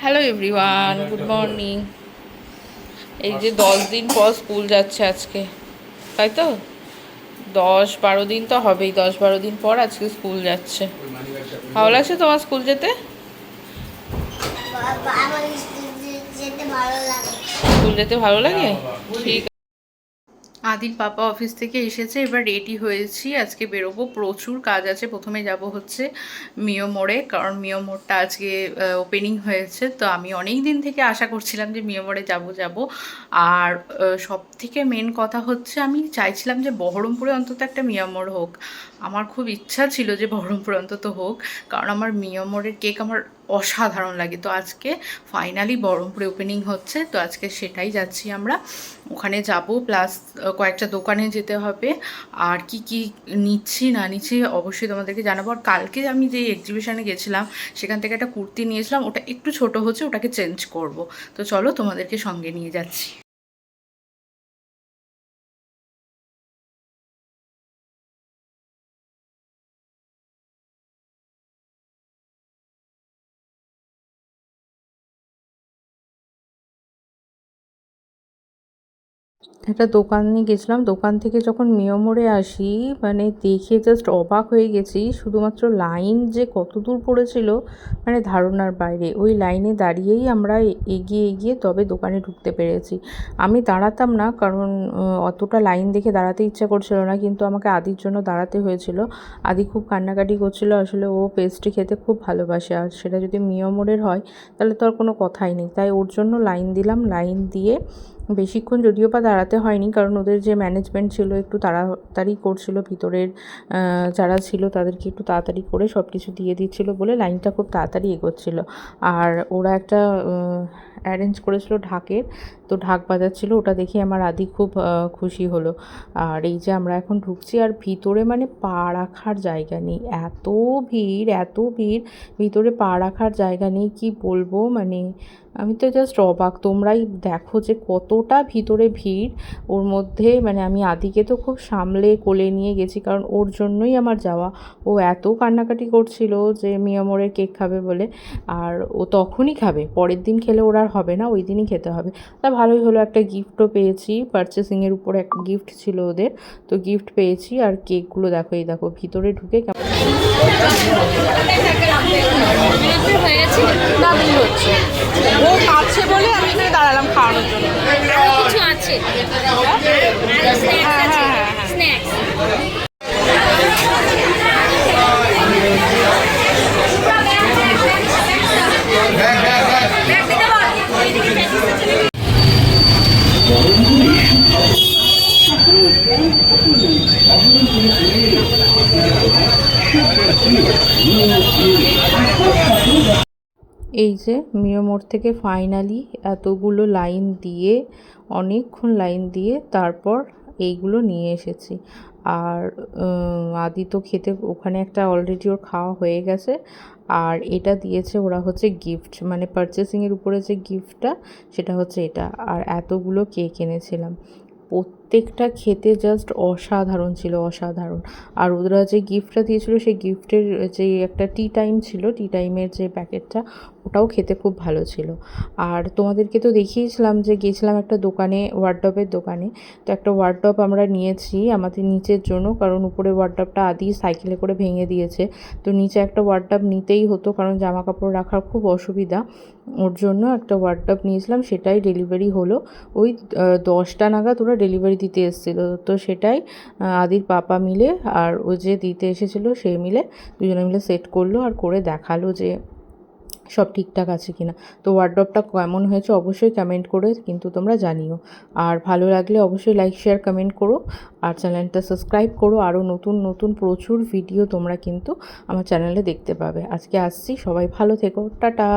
Hello everyone good morning এই যে দশ দিন পর স্কুল যাচ্ছে আজকে তাই তো? দশ বারো দিন তো হবেই দশ বারো দিন পর আজকে স্কুল যাচ্ছে। ভালো লাগছে তোমার স্কুল যেতে? স্কুল যেতে ভালো লাগে? ঠিক আদির পাপা অফিস থেকে এসেছে, এবার রেডি হয়েছি। আজকে বেরোবো। প্রচুর কাজ আছে। প্রথমে যাব হচ্ছে মিও মোড়ে, কারণ মিও মোড়টা আজকে ওপেনিং হয়েছে। তো আমি অনেক দিন থেকে আশা করছিলাম যে মিও মোড়ে যাব, যাব। আর সব থেকে মেন কথা হচ্ছে আমি চাইছিলাম যে বহরমপুরে অন্তত একটা মিও মোড় হোক। আমার খুব ইচ্ছা ছিল যে বহরমপুরে অন্তত হোক, কারণ আমার মিও মোড়ের কেক আমার অসাধারণ লাগে। তো আজকে ফাইনালি বহরমপুরে ওপেনিং হচ্ছে। তো আজকে সেটাই যাচ্ছি আমরা। ওখানে যাব প্লাস কয়েকটা দোকানে যেতে হবে। আর কি কি নিচ্ছি, না নিচ্ছি অবশ্যই তোমাদেরকে জানাব। আর কালকে আমি যে এক্সিবিশানে গেছিলাম, সেখান থেকে একটা কুর্তি নিয়েছিলাম। ওটা একটু ছোট হচ্ছে, ওটাকে চেঞ্জ করব। তো চলো তোমাদেরকে সঙ্গে নিয়ে যাচ্ছি। একটা দোকানে গেছিলাম। দোকান থেকে যখন মিও মোড়ে আসি মানে দেখে জাস্ট অবাক হয়ে গেছি। শুধুমাত্র লাইন যে কত দূর পড়েছিল মানে ধারণার বাইরে। ওই লাইনে দাঁড়িয়েই আমরা এগিয়ে এগিয়ে তবে দোকানে ঢুকতে পেরেছি। আমি দাঁড়াতাম না, কারণ অতটা লাইন দেখে দাঁড়াতে ইচ্ছা করছিল না, কিন্তু আমাকে আদির জন্য দাঁড়াতে হয়েছিল। আদি খুব কান্নাকাটি করছিল, আসলে ও পেস্ট্রি খেতে খুব ভালোবাসে। আর সেটা যদি মিও মোড়ের হয়, তাহলে তো আর কোনো কথাই নেই। তাই ওর জন্য লাইন দিলাম। লাইন দিয়ে বেশিক্ষণ যদিও বা দাঁড়াতে হয়নি, কারণ ওদের যে ম্যানেজমেন্ট ছিল একটু তাড়াতাড়ি করছিল, ভিতরের যারা ছিল তাদেরকে একটু তাড়াতাড়ি করে সব কিছু দিয়ে দিচ্ছিল বলে লাইনটা খুব তাড়াতাড়ি এগোচ্ছিল। আর ওরা একটা অ্যারেঞ্জ করেছিল ঢাকের। তো ঢাক বাজাচ্ছিল, ওটা দেখে আমার আদি খুব খুশি হলো। আর এই যে আমরা এখন ঢুকছি, আর ভিতরে মানে পা রাখার জায়গা নেই। এত ভিড় এত ভিড়, ভিতরে পা রাখার জায়গা নেই, কি বলব? মানে আমি তো জাস্ট অবাক। তোমরাই দেখো যে কতটা ভিতরে ভিড়। ওর মধ্যে মানে আমি আদিকে তো খুব সামলে কোলে নিয়ে গেছি, কারণ ওর জন্যই আমার যাওয়া। ও এত কান্নাকাটি করছিল যে মিয়ামোরের কেক খাবে বলে, আর ও তখনই খাবে, পরের দিন খেলে ওর আর হবে না ওই দিনই খেতে হবে। তা ভালোই হলো একটা গিফটও পেয়েছি। পারচেসিংয়ের উপর একটা গিফট ছিল ওদের। তো গিফট পেয়েছি আর কেকগুলো দেখো এই দেখো ভিতরে ঢুকে কেমন হয়ে গেছে না বিল হচ্ছে বলে আমি এখানে দাঁড়ালাম খাওয়ানোর জন্য কিছু আছে হ্যাঁ, হ্যাঁ, হ্যাঁ। এই যে মিও মোড় থেকে ফাইনালি এতগুলো লাইন দিয়ে, অনেকক্ষণ লাইন দিয়ে তারপর এইগুলো নিয়ে এসেছি। আর আদি তো খেতে ওখানে একটা অলরেডি ওর খাওয়া হয়ে গেছে। আর এটা দিয়েছে ওরা হচ্ছে গিফট মানে পারচেসিংয়ের উপরে যে গিফটটা সেটা হচ্ছে এটা। আর এতগুলো কেক এনেছিলাম। প্রত্যেকটা খেতে জাস্ট অসাধারণ ছিল, অসাধারণ। আর ওরা যে গিফটটা দিয়েছিল, সেই গিফটের যে একটা টি টাইম ছিল টি টাইমের যে প্যাকেটটা ওটাও খেতে খুব ভালো ছিল। আর তোমাদেরকে তো দেখিয়েছিলাম যে গেছিলাম একটা দোকানে ওয়ার্ডপের দোকানে। তো একটা ওয়ার্ডপ আমরা নিয়েছি আমাদের নিচের জন্য, কারণ উপরে ওয়ার্ডপটা আদি সাইকেলে করে ভেঙে দিয়েছে। তো নিচে একটা ওয়ার্ডপ নিতেই হতো, কারণ জামা কাপড় রাখার খুব অসুবিধা। ওর জন্য একটা ওয়ার্ডপ নিয়েছিলাম, সেটাই ডেলিভারি হলো। ওই দশটা নাগাদ ওরা ডেলিভারি দিতে এসেছিল। তো সেটাই আদির পাপা মিলে আর ও যে দিতে এসেছিল সে মিলে দুজনে মিলে সেট করল আর করে দেখাল যে সব ঠিকঠাক আছে কিনা। তো ওয়ার্ড্রপটা কেমন হয়েছে অবশ্যই কমেন্ট করে কিন্তু তোমরা জানিও। আর ভালো লাগলে অবশ্যই লাইক শেয়ার কমেন্ট করো। আর চ্যানেলটা সাবস্ক্রাইব করো। আরও নতুন নতুন প্রচুর ভিডিও তোমরা কিন্তু আমার চ্যানেলে দেখতে পাবে। আজকে আসছি, সবাই ভালো থেকো। টাটা!